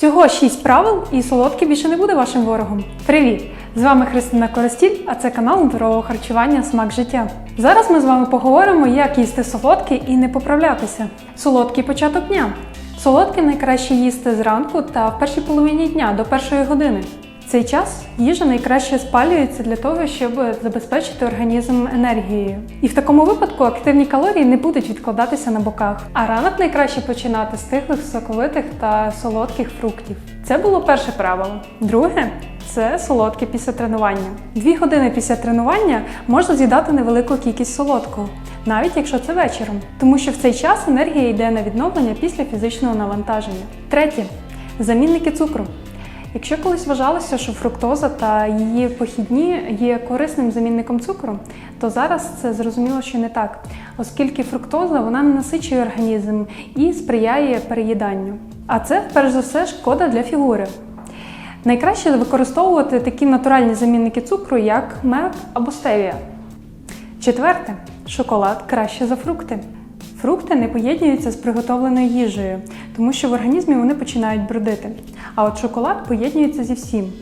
Всього 6 правил, і солодкий більше не буде вашим ворогом. Привіт! З вами Христина Коростіль, а це канал здорового харчування Смак життя. Зараз ми з вами поговоримо, як їсти солодкий і не поправлятися. Солодкий початок дня. Солодке найкраще їсти зранку та в першій половині дня до першої години. Цей час їжа найкраще спалюється для того, щоб забезпечити організм енергією. І в такому випадку активні калорії не будуть відкладатися на боках. А ранок найкраще починати з тихих, соковитих та солодких фруктів. Це було перше правило. Друге це солодке після тренування. Дві години після тренування можна з'їдати невелику кількість солодкого, навіть якщо це вечором, тому що в цей час енергія йде на відновлення після фізичного навантаження. Третє замінники цукру. Якщо колись вважалося, що фруктоза та її похідні є корисним замінником цукру, то зараз це зрозуміло, що не так, оскільки фруктоза вона не насичує організм і сприяє переїданню. А це, перш за все, шкода для фігури. Найкраще використовувати такі натуральні замінники цукру, як мед або стевія. Четверте, шоколад краще за фрукти. Фрукти не поєднуються з приготовленою їжею, тому що в організмі вони починають бродити. А от шоколад поєднюється зі всім.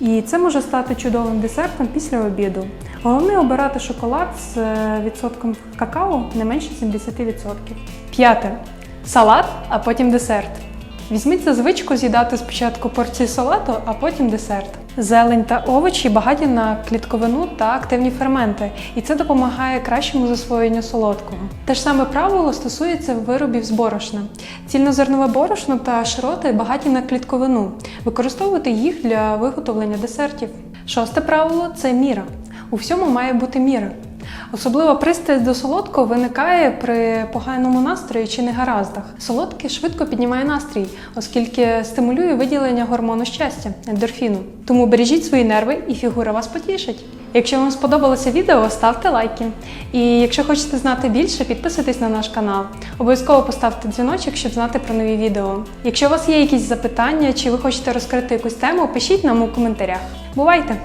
І це може стати чудовим десертом після обіду. Головне обирати шоколад з е, відсотком какао не менше 70%. П'яте. Салат, а потім десерт. Візьміть за звичку з'їдати спочатку порції салату, а потім десерт. Зелень та овочі багаті на клітковину та активні ферменти, і це допомагає кращому засвоєнню солодкого. Те ж саме правило стосується виробів з борошна. Цільнозернове борошно та широти багаті на клітковину. Використовуйте їх для виготовлення десертів. Шосте правило це міра. У всьому має бути міра. Особливо пристрасть до солодкого виникає при поганому настрої чи негараздах. Солодке швидко піднімає настрій, оскільки стимулює виділення гормону щастя ендорфіну. Тому бережіть свої нерви і фігура вас потішить. Якщо вам сподобалося відео, ставте лайки. І якщо хочете знати більше, підписуйтесь на наш канал. Обов'язково поставте дзвіночок, щоб знати про нові відео. Якщо у вас є якісь запитання чи ви хочете розкрити якусь тему, пишіть нам у коментарях. Бувайте!